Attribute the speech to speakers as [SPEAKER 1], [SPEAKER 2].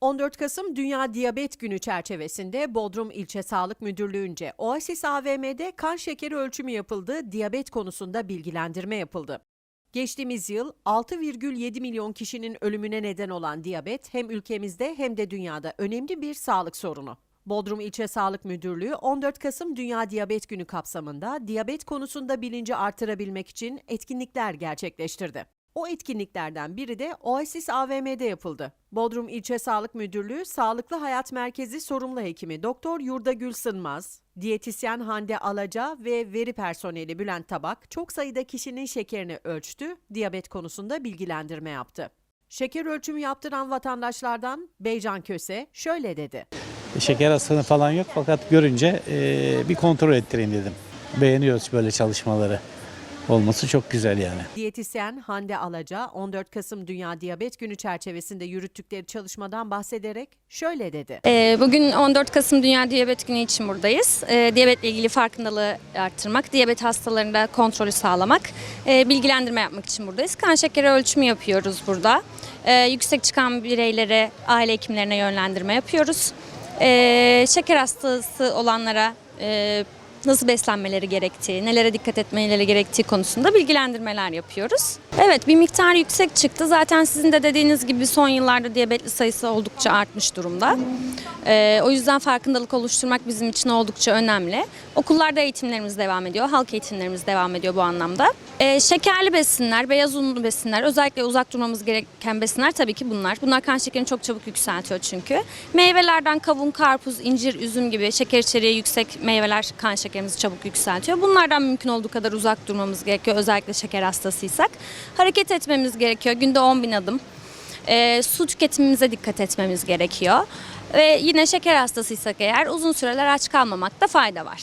[SPEAKER 1] 14 Kasım Dünya Diyabet Günü çerçevesinde Bodrum İlçe Sağlık Müdürlüğü'nce Oasis AVM'de kan şekeri ölçümü yapıldı, diyabet konusunda bilgilendirme yapıldı. Geçtiğimiz yıl 6,7 milyon kişinin ölümüne neden olan diyabet hem ülkemizde hem de dünyada önemli bir sağlık sorunu. Bodrum İlçe Sağlık Müdürlüğü 14 Kasım Dünya Diyabet Günü kapsamında diyabet konusunda bilinci artırabilmek için etkinlikler gerçekleştirdi. O etkinliklerden biri de Oasis AVM'de yapıldı. Bodrum İlçe Sağlık Müdürlüğü Sağlıklı Hayat Merkezi sorumlu hekimi Doktor Yurdagül Sınmaz, diyetisyen Hande Alaca ve veri personeli Bülent Tabak çok sayıda kişinin şekerini ölçtü, diyabet konusunda bilgilendirme yaptı. Şeker ölçümü yaptıran vatandaşlardan Beycan Köse şöyle dedi.
[SPEAKER 2] Şeker hastalığı falan yok fakat görünce eee, bir kontrol ettireyim dedim. Beğeniyoruz böyle çalışmaları. Olması çok güzel yani.
[SPEAKER 1] Diyetisyen Hande Alaca 14 Kasım Dünya Diyabet Günü çerçevesinde yürüttükleri çalışmadan bahsederek şöyle dedi.
[SPEAKER 3] Ee, Bugün 14 Kasım Dünya Diyabet Günü için buradayız. Ee, Diyabetle ilgili farkındalığı arttırmak, diyabet hastalarında kontrolü sağlamak, e, bilgilendirme yapmak için buradayız. Kan şekeri ölçümü yapıyoruz burada. Ee, Yüksek çıkan bireylere, aile hekimlerine yönlendirme yapıyoruz. Ee, Şeker hastası olanlara e, nasıl beslenmeleri gerektiği, nelere dikkat etmeleri gerektiği konusunda bilgilendirmeler yapıyoruz. Evet bir miktar yüksek çıktı. Zaten sizin de dediğiniz gibi son yıllarda diyabetli sayısı oldukça artmış durumda. Ee, o yüzden farkındalık oluşturmak bizim için oldukça önemli. Okullarda eğitimlerimiz devam ediyor, halk eğitimlerimiz devam ediyor bu anlamda. Ee, şekerli besinler, beyaz unlu besinler, özellikle uzak durmamız gereken besinler tabii ki bunlar. Bunlar kan şekerini çok çabuk yükseltiyor çünkü. Meyvelerden kavun, karpuz, incir, üzüm gibi şeker içeriği yüksek meyveler kan şekerimizi çabuk yükseltiyor. Bunlardan mümkün olduğu kadar uzak durmamız gerekiyor özellikle şeker hastasıysak. Hareket etmemiz gerekiyor. Günde 10 bin adım. Ee, su tüketimimize dikkat etmemiz gerekiyor. Ve yine şeker hastasıysak eğer uzun süreler aç kalmamakta fayda var.